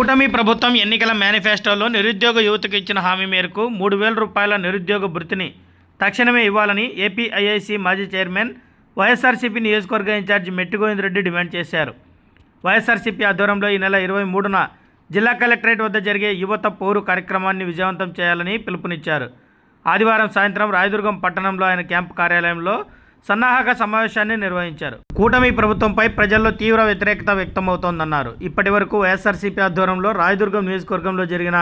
కూటమి ప్రభుత్వం ఎన్నికల మేనిఫెస్టోలో నిరుద్యోగ యువతకు ఇచ్చిన హామీ మేరకు మూడు వేల రూపాయల నిరుద్యోగ భృతిని తక్షణమే ఇవ్వాలని ఏపీఐఐసి మాజీ చైర్మన్ వైఎస్ఆర్సీపీ నియోజకవర్గ ఇన్ఛార్జి మెట్టిగోవిందరెడ్డి డిమాండ్ చేశారు. వైఎస్ఆర్సీపీ ఆధ్వర్యంలో ఈ నెల ఇరవై మూడున జిల్లా కలెక్టరేట్ వద్ద జరిగే యువత పౌరు కార్యక్రమాన్ని విజయవంతం చేయాలని పిలుపునిచ్చారు. ఆదివారం సాయంత్రం రాయదుర్గం పట్టణంలో ఆయన క్యాంపు కార్యాలయంలో సన్నాహక సమావేశాన్ని నిర్వహించారు. కూటమి ప్రభుత్వంపై ప్రజల్లో తీవ్ర వ్యతిరేకత వ్యక్తమవుతోందన్నారు. ఇప్పటి వరకు వైఎస్ఆర్సీపీ ఆధ్వర్యంలో రాయదుర్గం నియోజకవర్గంలో జరిగిన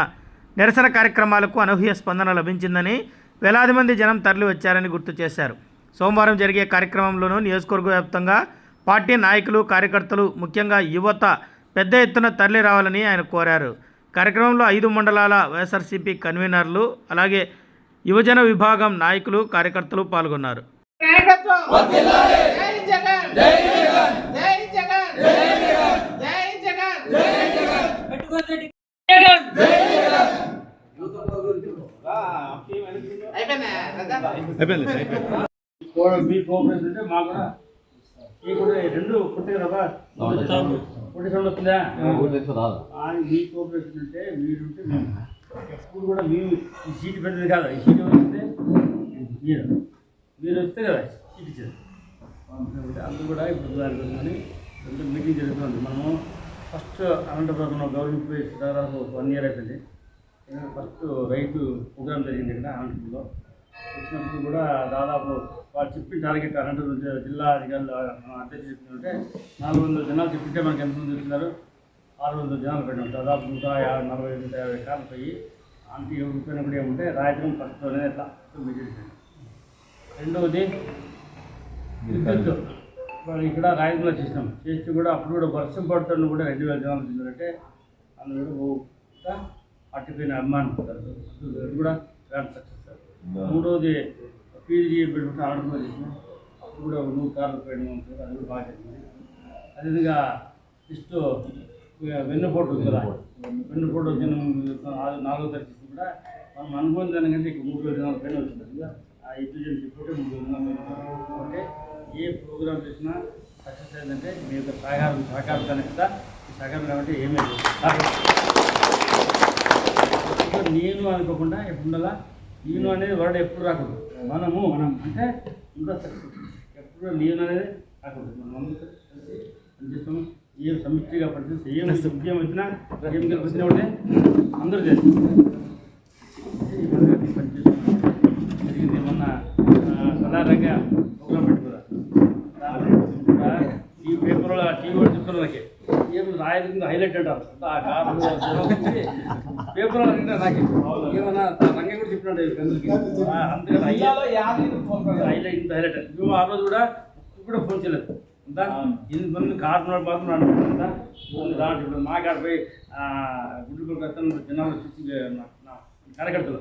నిరసన కార్యక్రమాలకు అనూహ్య స్పందన లభించిందని వేలాది మంది జనం తరలి వచ్చారని గుర్తు చేశారు. సోమవారం జరిగే కార్యక్రమంలోనూ నియోజకవర్గ వ్యాప్తంగా పార్టీ నాయకులు కార్యకర్తలు ముఖ్యంగా యువత పెద్ద ఎత్తున తరలి రావాలని ఆయన కోరారు. కార్యక్రమంలో ఐదు మండలాల వైఎస్ఆర్సీపీ కన్వీనర్లు అలాగే యువజన విభాగం నాయకులు కార్యకర్తలు పాల్గొన్నారు. నాయకత్వం జై జగన్ జై జగన్ జై జగన్ జై జగన్ జై జగన్ మీ కోఆపరేషన్ కూడా ఈ కూడా రెండు పుట్టే కదా పుట్టి వస్తుందా మీ కోఆపరేషన్ మీరుంటే ఎప్పుడు కూడా మేము ఈ సీట్ పెద్దది కాదు ఈ సీట్ వస్తే మీరు మీరు వస్తే కదా ఇచ్చారు కాబట్టి అందరూ కూడా ఇప్పుడు దాని రెండు మీటింగ్ జరుగుతుంది. మనము ఫస్ట్ అనంతపురంలో గవర్నమెంట్ ప్లేస్ దాదాపు వన్ ఇయర్ అవుతుంది ఫస్ట్ రైతు ప్రోగ్రామ్ జరిగింది ఇక్కడ అనంతపురంలో. వచ్చినప్పుడు కూడా దాదాపు వాళ్ళు చెప్పిన టార్గెట్ అనంతపురం జిల్లా అధికారులు మన అధ్యక్షులు చెప్తుంటే నాలుగు వందల జనాలు చెప్పింటే మనకి ఎంతమంది వచ్చినారు? ఆరు వందల జనాలు పెట్టాం దాదాపు నూట యాభై నలభై నూట యాభై కార్లు పోయి అంతే ఎవరు పోయినా కూడా ఏముంటే రాయడం ఫస్ట్ అనేది ఎట్లా రెండవది ఇక్కడ రాయదులో చేసినాం. చేసి కూడా అప్పుడు కూడా వర్షం పడుతున్న కూడా రెండు వేల జనాలు వచ్చిందంటే అందులో కూడా అట్టిపోయిన అభిమానం. అది కూడా గ్రాండ్ సక్సెస్ సార్ మూడవది పీజీ పెట్టుకుంటే ఆర్డర్ కూడా చేసినాం. అప్పుడు కూడా నూరు కార్లు పోయిన అది కూడా బాగా జరిగింది అదేవిధంగా నెక్స్ట్ వెన్నుపోటు ఉంది కదా. వెన్నుపోటు వచ్చిన నాలుగో తరగతి కూడా మనం అనుకున్న దానికంటే ఇక మూడు వేల జనాల పైన వచ్చింది. కదా ఆ ఇంటెలిజెన్స్ రిపోర్టే మూడు వేల జనాలు అంటే ఏ ప్రోగ్రామ్ చేసినా సక్సెస్ అయిందంటే మీ యొక్క సహకారం సహకారం కనుక ఈ సహకారం కాబట్టి ఏమీ నేను అనుకోకుండా ఎప్పుడు ఉండాలా నేను అనేది వర్డ్ ఎప్పుడు రాకూడదు. మనము మనం అంటే ఇంకా సక్సెస్. ఎప్పుడు నేను అనేది రాకూడదు. మనం అందరూ కలిసి పనిచేస్తాము. ఏం సమిష్టిగా పనిచేస్తే ఏం ఉద్యమం వచ్చినా ఏం కలిపి ఉంటే అందరూ చేస్తారు. మేము పనిచేస్తున్నాం జరిగింది మొన్న సదారంగా ప్రోగ్రామ్ పెట్టుకురా కూడా ఈ పేపర్లో టీవీ కూడా చెప్తున్నారు నాకే. ఏం రాయకుండా హైలైట్ అంటారు ఆ కారణం పేపర్లో నాకే. ఏమన్నా రంగ కూడా చెప్పినాడు అంతగా హైలైట్ హైలైట్ మేము ఆ రోజు కూడా కూడా ఫోన్ చేయలేదు. అంతా ఎనిమిది మంది కారణాలు మాత్రం అనుకుంటా దాంట్లో ఇప్పుడు మా కాడపై గుడ్లు కొడుకు జనాలు కార్యకర్తలు